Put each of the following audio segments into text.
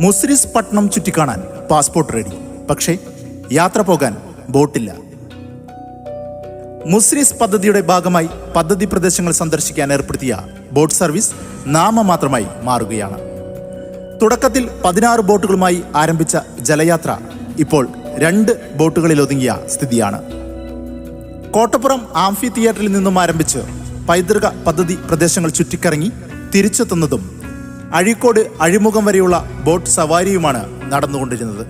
മുസ്രിസ് പട്ടണം ചുറ്റിക്കാണാൻ passport ready പക്ഷേ യാത്ര പോകാൻ ബോട്ടില്ല. മുസ്രിസ് പദ്ധതിയുടെ ഭാഗമായി പദ്ധതി പ്രദേശങ്ങൾ സന്ദർശിക്കാൻ ഏർപ്പെടുത്തിയ ബോട്ട് സർവീസ് നാമമാത്രമായി മാറുകയാണ്. തുടക്കത്തിൽ പതിനാറ് ബോട്ടുകളുമായി ആരംഭിച്ച ജലയാത്ര ഇപ്പോൾ രണ്ട് ബോട്ടുകളിൽ ഒതുങ്ങിയ സ്ഥിതിയാണ്. കോട്ടപ്പുറം ആംഫി തിയേറ്ററിൽ നിന്നും ആരംഭിച്ച് പൈതൃക പദ്ധതി പ്രദേശങ്ങൾ ചുറ്റിക്കറങ്ങി തിരിച്ചെത്തുന്നതും അഴീക്കോട് അഴിമുഖം വരെയുള്ള ബോട്ട് സവാരിയുമാണ് നടന്നുകൊണ്ടിരുന്നത്.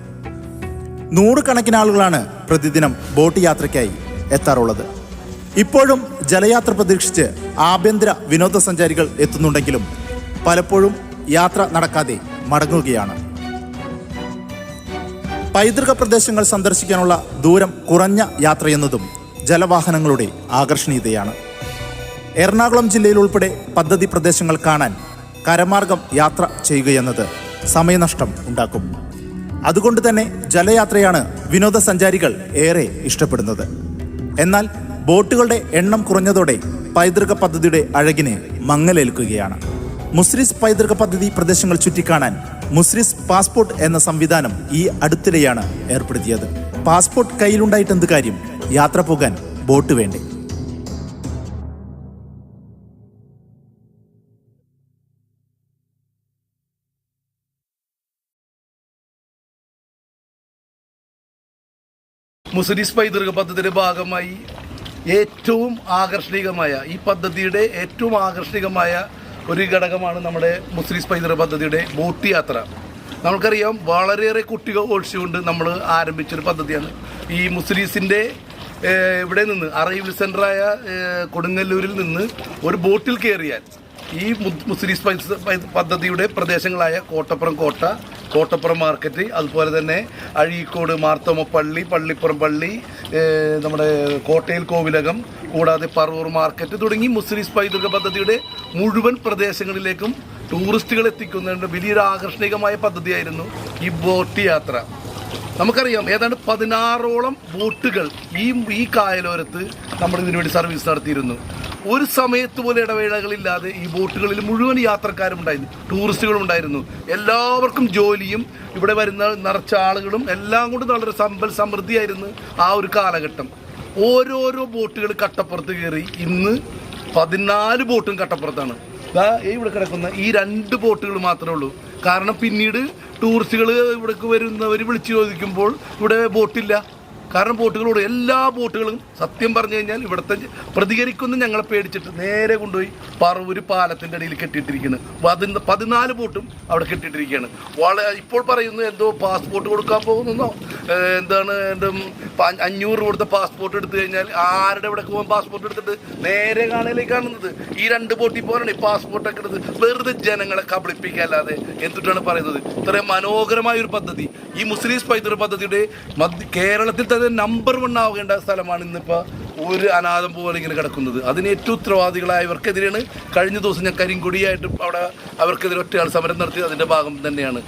നൂറുകണക്കിന് ആളുകളാണ് പ്രതിദിനം ബോട്ട് യാത്രയ്ക്കായി എത്താറുള്ളത്. ഇപ്പോഴും ജലയാത്ര പ്രതീക്ഷിച്ച് ആഭ്യന്തര വിനോദസഞ്ചാരികൾ എത്തുന്നുണ്ടെങ്കിലും പലപ്പോഴും യാത്ര നടക്കാതെ മടങ്ങുകയാണ്. പൈതൃക പ്രദേശങ്ങൾ സന്ദർശിക്കാനുള്ള ദൂരം കുറഞ്ഞ യാത്രയെന്നതും ജലവാഹനങ്ങളുടെ ആകർഷണീയതയാണ്. എറണാകുളം ജില്ലയിൽ ഉൾപ്പെടെ പദ്ധതി പ്രദേശങ്ങൾ കാണാൻ കരമാർഗം യാത്ര ചെയ്യുകയെന്നത് സമയനഷ്ടം ഉണ്ടാക്കും. അതുകൊണ്ട് തന്നെ ജലയാത്രയാണ് വിനോദസഞ്ചാരികൾ ഏറെ ഇഷ്ടപ്പെടുന്നത്. എന്നാൽ ബോട്ടുകളുടെ എണ്ണം കുറഞ്ഞതോടെ പൈതൃക പദ്ധതിയുടെ അഴകിനെ മങ്ങലേൽക്കുകയാണ്. മുസ്രിസ് പൈതൃക പദ്ധതി പ്രദേശങ്ങൾ ചുറ്റിക്കാണാൻ മുസ്രിസ് പാസ്പോർട്ട് എന്ന സംവിധാനം ഈ അടുത്തിടെയാണ് ഏർപ്പെടുത്തിയത്. പാസ്പോർട്ട് കയ്യിലുണ്ടായിട്ട് എന്ത് കാര്യം? യാത്ര പോകാൻ ബോട്ട് വേണ്ടേ? മുസ്ലിസ് പൈതൃക പദ്ധതിയുടെ ഭാഗമായി ഏറ്റവും ആകർഷണീയമായ ഈ പദ്ധതിയുടെ ഏറ്റവും ആകർഷണീയമായ ഒരു ഘടകമാണ് നമ്മുടെ മുസ്ലിസ് പൈതൃക പദ്ധതിയുടെ ബോട്ട് യാത്ര. നമുക്കറിയാം വളരെയേറെ കുട്ടികൾ ഓടിച്ചുകൊണ്ട് നമ്മൾ ആരംഭിച്ചൊരു പദ്ധതിയാണ്. ഈ മുസ്ലിസിന്റെ ഇവിടെ നിന്ന് അറൈവൽ സെന്ററായ കൊടുങ്ങല്ലൂരിൽ നിന്ന് ഒരു ബോട്ടിൽ കയറിയാൽ ഈ മുസ്ലിം പദ്ധതിയുടെ പ്രദേശങ്ങളായ കോട്ടപ്പുറം കോട്ട കോട്ടപ്പുറം മാർക്കറ്റ് അതുപോലെ തന്നെ അഴീക്കോട് മാർത്തോമ പള്ളി പള്ളിപ്പുറം പള്ളി നമ്മുടെ കോട്ടയിൽ കോവിലകം കൂടാതെ പറവൂർ മാർക്കറ്റ് തുടങ്ങി മുസ്ലിം പൈതൃക പദ്ധതിയുടെ മുഴുവൻ പ്രദേശങ്ങളിലേക്കും ടൂറിസ്റ്റുകൾ എത്തിക്കുന്നതിന്റെ വലിയൊരു ആകർഷണീയമായ പദ്ധതിയായിരുന്നു ഈ ബോട്ട് യാത്ര. നമുക്കറിയാം ഏതാണ്ട് പതിനാറോളം ബോട്ടുകൾ ഈ ഈ കായലോരത്ത് നമ്മൾ ഇതിനുവേണ്ടി സർവീസ് നടത്തിയിരുന്നു. ഒരു സമയത്ത് പോലെ ഇടവേളകളില്ലാതെ ഈ ബോട്ടുകളിൽ മുഴുവൻ യാത്രക്കാരും ഉണ്ടായിരുന്നു. ടൂറിസ്റ്റുകളും ഉണ്ടായിരുന്നു. എല്ലാവർക്കും ജോലിയും ഇവിടെ വരുന്ന നിറച്ച ആളുകളും എല്ലാം കൊണ്ട് വളരെ സമ്പൽ സമൃദ്ധിയായിരുന്നു ആ ഒരു കാലഘട്ടം. ഓരോരോ ബോട്ടുകൾ കട്ടപ്പുറത്ത് കയറി ഇന്ന് പതിനാല് ബോട്ടും കട്ടപ്പുറത്താണ്. ഇവിടെ കിടക്കുന്ന ഈ രണ്ട് ബോട്ടുകൾ മാത്രമേ ഉള്ളൂ. കാരണം പിന്നീട് ടൂറിസ്റ്റുകൾ ഇവിടേക്ക് വരുന്നവർ വിളിച്ചു ചോദിക്കുമ്പോൾ ഇവിടെ ബോട്ടില്ല. കാരണം ബോട്ടുകളോട് എല്ലാ ബോട്ടുകളും സത്യം പറഞ്ഞു കഴിഞ്ഞാൽ ഇവിടുത്തെ പ്രതികരിക്കുന്ന ഞങ്ങളെ പേടിച്ചിട്ട് നേരെ കൊണ്ടുപോയി പറവൂര് പാലത്തിന്റെ ഇടയിൽ കെട്ടിയിട്ടിരിക്കുന്നു. പതിന പതിനാല് ബോട്ടും അവിടെ കെട്ടിയിട്ടിരിക്കുകയാണ്. വളരെ ഇപ്പോൾ പറയുന്നു എന്തോ പാസ്പോർട്ട് കൊടുക്കാൻ പോകുന്നോ എന്താണ് എന്റെ അഞ്ഞൂറ് കൊടുത്ത പാസ്പോർട്ട് എടുത്തു കഴിഞ്ഞാൽ ആരുടെ ഇവിടെ പോകാൻ പാസ്പോർട്ട് എടുത്തിട്ട്? നേരെ കാണലേക്ക് കാണുന്നത് ഈ രണ്ട് ബോട്ടിൽ പോലാണ് ഈ പാസ്പോർട്ടൊക്കെ എടുത്ത് വെറുതെ ജനങ്ങളെ കബളിപ്പിക്കല്ലാതെ എന്തിട്ടാണ് പറയുന്നത്? ഇത്രയും മനോഹരമായ ഒരു പദ്ധതി. ഈ മുസ്ലിം പൈതൃക പദ്ധതിയുടെ മധ്യ കേരളത്തിൽ തന്നെ നമ്പർ വൺ ആവേണ്ട സ്ഥലമാണ് ഇന്നിപ്പോൾ ഒരു അനാഥം പോലെ ഇങ്ങനെ കിടക്കുന്നത്. അതിന് ഏറ്റവും ഉത്തരവാദികളായവർക്കെതിരെയാണ് കഴിഞ്ഞ ദിവസം ഞാൻ കരിങ്കൊടിയായിട്ട് അവിടെ അവർക്കെതിരെ ഒറ്റയാൾ സമരം നടത്തിയത്. അതിന്റെ ഭാഗം തന്നെയാണ്.